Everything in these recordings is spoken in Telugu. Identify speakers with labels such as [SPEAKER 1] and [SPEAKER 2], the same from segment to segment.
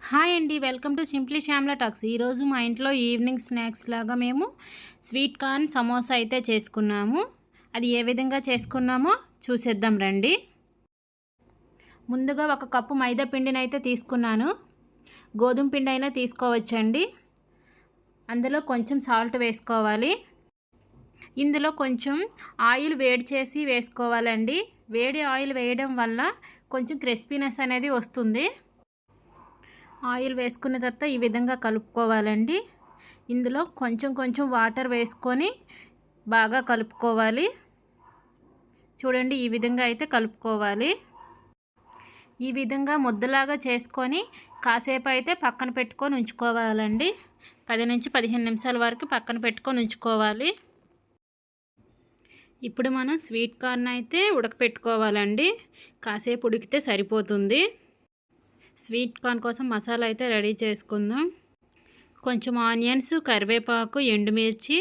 [SPEAKER 1] హాయ్ అండి welcome to simply Shyamla talks. ఈరోజు మా ఇంట్లో ఈవినింగ్ స్నాక్స్ లాగా మేము స్వీట్ కార్న్ సమోసా అయితే చేసుకున్నాము. అది ఏ విధంగా చేసుకున్నామో చూసేద్దాం రండి. ముందుగా ఒక కప్పు మైదా పిండిని అయితే తీసుకున్నాను. గోధుమ పిండి అయినా తీసుకోవచ్చండి. అందులో కొంచెం సాల్ట్ వేసుకోవాలి. ఇందులో కొంచెం ఆయిల్ వేడి చేసి వేసుకోవాలండి. వేడి ఆయిల్ వేయడం వల్ల కొంచెం క్రిస్పీనెస్ అనేది వస్తుంది. ఆయిల్ వేసుకున్న తర్వాత ఈ విధంగా కలుపుకోవాలండి. ఇందులో కొంచెం కొంచెం వాటర్ వేసుకొని బాగా కలుపుకోవాలి. చూడండి ఈ విధంగా అయితే కలుపుకోవాలి. ఈ విధంగా ముద్దలాగా చేసుకొని కాసేపు అయితే పక్కన పెట్టుకొని ఉంచుకోవాలండి. పది నుంచి పదిహేను నిమిషాల వరకు పక్కన పెట్టుకొని ఉంచుకోవాలి. ఇప్పుడు మనం స్వీట్ కార్న్ అయితే ఉడకపెట్టుకోవాలండి. కాసేపు ఉడికితే సరిపోతుంది. స్వీట్ కార్న్ కోసం మసాలా అయితే రెడీ చేసుకుందాం. కొంచెం ఆనియన్స్ కరివేపాకు ఎండుమిర్చి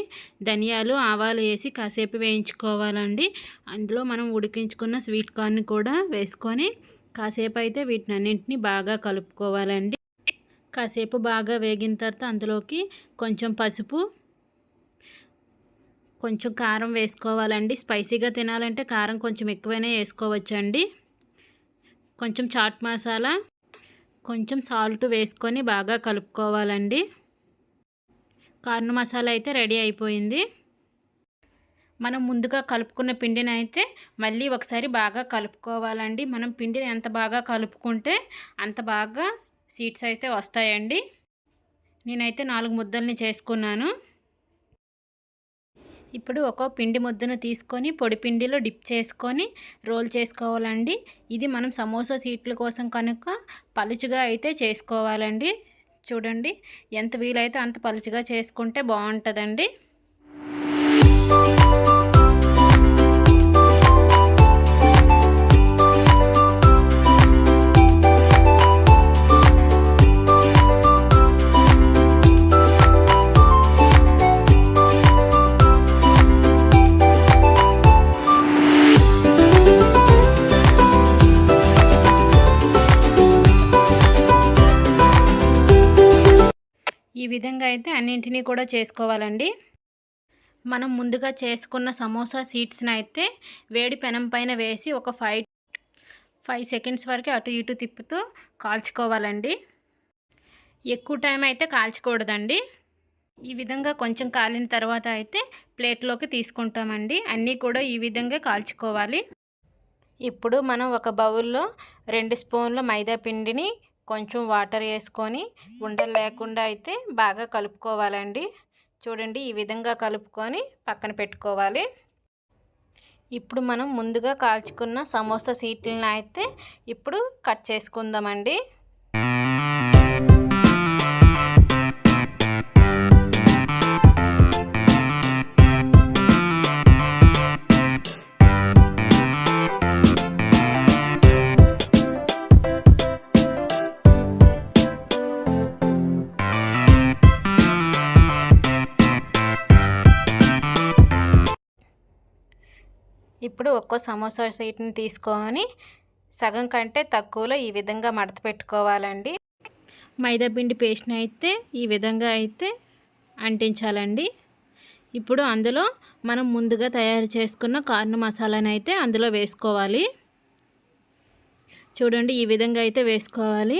[SPEAKER 1] ధనియాలు ఆవాలు వేసి కాసేపు వేయించుకోవాలండి. అందులో మనం ఉడికించుకున్న స్వీట్ కార్న్ కూడా వేసుకొని కాసేపు అయితే వీటిని అన్నింటినీ బాగా కలుపుకోవాలండి. కాసేపు బాగా వేగిన తర్వాత అందులోకి కొంచెం పసుపు కొంచెం కారం వేసుకోవాలండి. స్పైసీగా తినాలంటే కారం కొంచెం ఎక్కువైనా వేసుకోవచ్చండి. కొంచెం చాట్ మసాలా కొంచెం సాల్ట్ వేసుకొని బాగా కలుపుకోవాలండి. కార్న్ మసాలా అయితే రెడీ అయిపోయింది. మనం ముందుగా కలుపుకున్న పిండిని అయితే మళ్ళీ ఒకసారి బాగా కలుపుకోవాలండి. మనం పిండిని ఎంత బాగా కలుపుకుంటే అంత బాగా సీడ్స్ అయితే వస్తాయండి. నేనైతే నాలుగు ముద్దల్ని చేసుకున్నాను. ఇప్పుడు ఒక పిండి ముద్దను తీసుకొని పొడి పిండిలో డిప్ చేసుకొని రోల్ చేసుకోవాలండి. ఇది మనం సమోసా సీట్ల కోసం కనుక పలుచుగా అయితే చేసుకోవాలండి. చూడండి ఎంత వీలైతే అంత పలుచుగా చేసుకుంటే బాగుంటుందండి. విధంగా అయితే అన్నింటినీ కూడా చేసుకోవాలండి. మనం ముందుగా చేసుకున్న సమోసా సీడ్స్ని అయితే వేడి పెనం పైన వేసి ఒక ఫైవ్ ఫైవ్ సెకండ్స్ వరకు అటు ఇటు తిప్పుతూ కాల్చుకోవాలండి. ఎక్కువ టైం అయితే కాల్చకూడదండి. ఈ విధంగా కొంచెం కాలిన తర్వాత అయితే ప్లేట్లోకి తీసుకుంటామండి. అన్నీ కూడా ఈ విధంగా కాల్చుకోవాలి. ఇప్పుడు మనం ఒక బౌల్లో రెండు స్పూన్ల మైదా పిండిని కొంచెం వాటర్ వేసుకొని ఉండలు లేకుండా అయితే బాగా కలుపుకోవాలండి. చూడండి ఈ విధంగా కలుపుకొని పక్కన పెట్టుకోవాలి. ఇప్పుడు మనం ముందుగా కాల్చుకున్న సమోసా సీట్లను అయితే ఇప్పుడు కట్ చేసుకుందామండి. ఇప్పుడు ఒక్కో సమోసా సీట్ని తీసుకొని సగం కంటే తక్కువలో ఈ విధంగా మడత పెట్టుకోవాలండి. మైదా పిండి పేస్ట్ని అయితే ఈ విధంగా అయితే అంటించాలండి. ఇప్పుడు అందులో మనం ముందుగా తయారు చేసుకున్న కార్న్ మసాలాని అయితే అందులో వేసుకోవాలి. చూడండి ఈ విధంగా అయితే వేసుకోవాలి.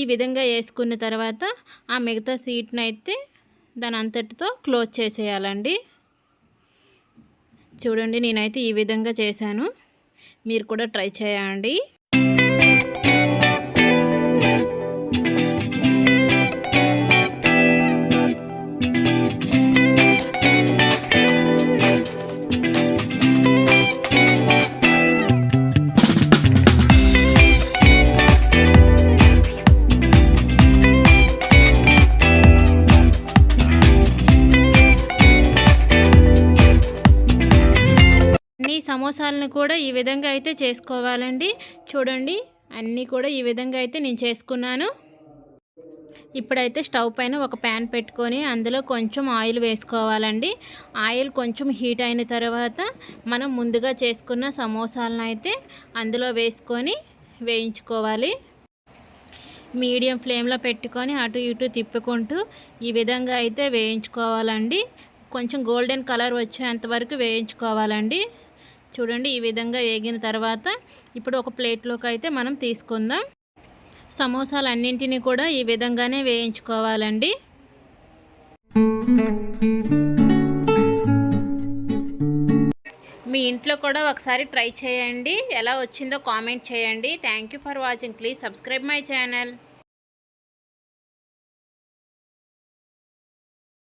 [SPEAKER 1] ఈ విధంగా వేసుకున్న తర్వాత ఆ మిగతా సీట్ని అయితే దాని అంతటితో క్లోజ్ చేసేయాలండి. చూడండి నేనైతే ఈ విధంగా చేశాను. మీరు కూడా ట్రై చేయండి. సమోసాలను కూడా ఈ విధంగా అయితే చేసుకోవాలండి. చూడండి అన్నీ కూడా ఈ విధంగా అయితే నేను చేసుకున్నాను. ఇప్పుడైతే స్టవ్ పైన ఒక ప్యాన్ పెట్టుకొని అందులో కొంచెం ఆయిల్ వేసుకోవాలండి. ఆయిల్ కొంచెం హీట్ అయిన తర్వాత మనం ముందుగా చేసుకున్న సమోసాలను అయితే అందులో వేసుకొని వేయించుకోవాలి. మీడియం ఫ్లేమ్లో పెట్టుకొని అటు ఇటు తిప్పుకుంటూ ఈ విధంగా అయితే వేయించుకోవాలండి. కొంచెం గోల్డెన్ కలర్ వచ్చేంత వరకు వేయించుకోవాలండి. చూడండి ఈ విధంగా వేగిన తర్వాత ఇప్పుడు ఒక ప్లేట్లోకి అయితే మనం తీసుకుందాం. సమోసాలు అన్నింటినీ కూడా ఈ విధంగానే వేయించుకోవాలండి. మీ ఇంట్లో కూడా ఒకసారి ట్రై చేయండి. ఎలా వచ్చిందో కామెంట్ చేయండి. Thank you for watching please subscribe my channel